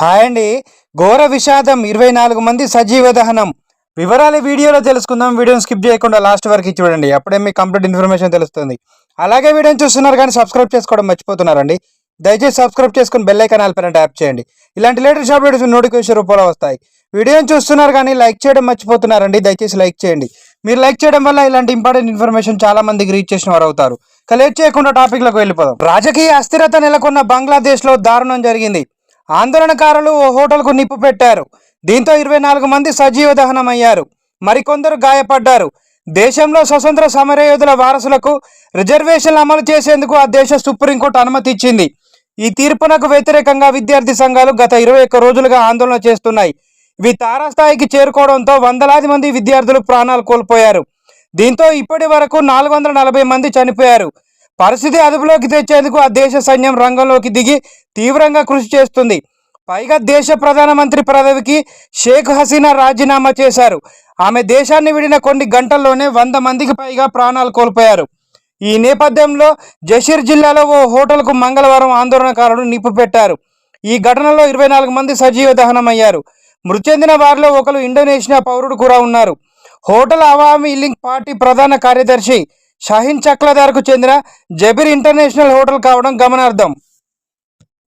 Hi అండి. ఘోర విషాదం ఇరవై నాలుగు మంది సజీవ దహనం. వివరాలు వీడియోలో తెలుసుకుందాం. వీడియోని స్కిప్ చేయకుండా లాస్ట్ వరకు చూడండి. అప్పుడే మీకు కంప్లీట్ ఇన్ఫర్మేషన్ తెలుస్తుంది. అలాగే వీడియోని చూస్తున్నారు కానీ సబ్స్క్రైబ్ చేసుకోవడం మర్చిపోతున్నారండి. దయచేసి సబ్స్క్రైబ్ చేసుకుని బెల్ ఐకాన్ ఆల్పైన ట్యాప్ చేయండి. ఇలాంటి లేటెస్ట్ అప్డేట్స్ నోటిఫికేషన్ రూపంలో వస్తాయి. వీడియోని చూస్తున్నారు కానీ లైక్ చేయడం మర్చిపోతున్నారండి. దయచేసి లైక్ చేయండి. మీరు లైక్ చేయడం వల్ల ఇలాంటి ఇంపార్టెంట్ ఇన్ఫర్మేషన్ చాలా మందికి రీచ్ చేసిన వారు అవుతారు. కలెక్ట్ చేయకుండా టాపిక్లకు వెళ్ళిపోదాం. రాజకీయ అస్థిరత నెలకొన్న బంగ్లాదేశ్లో దారుణం జరిగింది. ఆందోళనకారులు ఓ హోటల్కు నిప్పు పెట్టారు. దీంతో ఇరవై నాలుగు మంది సజీవ దహనమయ్యారు. మరికొందరు గాయపడ్డారు. దేశంలో స్వతంత్ర సమరయోధుల వారసులకు రిజర్వేషన్లు అమలు చేసేందుకు ఆ దేశ సుప్రీంకోర్టు అనుమతి ఇచ్చింది. ఈ తీర్పునకు వ్యతిరేకంగా విద్యార్థి సంఘాలు గత ఇరవై ఒక్క రోజులుగా ఆందోళన చేస్తున్నాయి. ఇవి తారాస్థాయికి చేరుకోవడంతో వందలాది మంది విద్యార్థులు ప్రాణాలు కోల్పోయారు. దీంతో ఇప్పటి వరకు నాలుగు వందల నలభై మంది చనిపోయారు. పరిస్థితి అదుపులోకి తెచ్చేందుకు ఆ దేశ సైన్యం రంగంలోకి దిగి తీవ్రంగా కృషి చేస్తుంది. పైగా దేశ ప్రధానమంత్రి పదవికి షేక్ హసీనా రాజీనామా చేశారు. ఆమె దేశాన్ని విడిన కొన్ని గంటల్లోనే వంద మందికి పైగా ప్రాణాలు కోల్పోయారు. ఈ నేపథ్యంలో జషీర్ జిల్లాలో ఓ హోటల్కు మంగళవారం ఆందోళనకారులు నిప్పు పెట్టారు. ఈ ఘటనలో ఇరవై నాలుగు మంది సజీవ దహనమయ్యారు. మృతి చెందిన వారిలో ఒకరు ఇండోనేషియా పౌరుడు కూడా ఉన్నారు. హోటల్ అవామీ లింక్ పార్టీ ప్రధాన కార్యదర్శి షాహీన్ చక్లదార్కు చెందిన జబీర్ ఇంటర్నేషనల్ హోటల్ కావడం గమనార్థం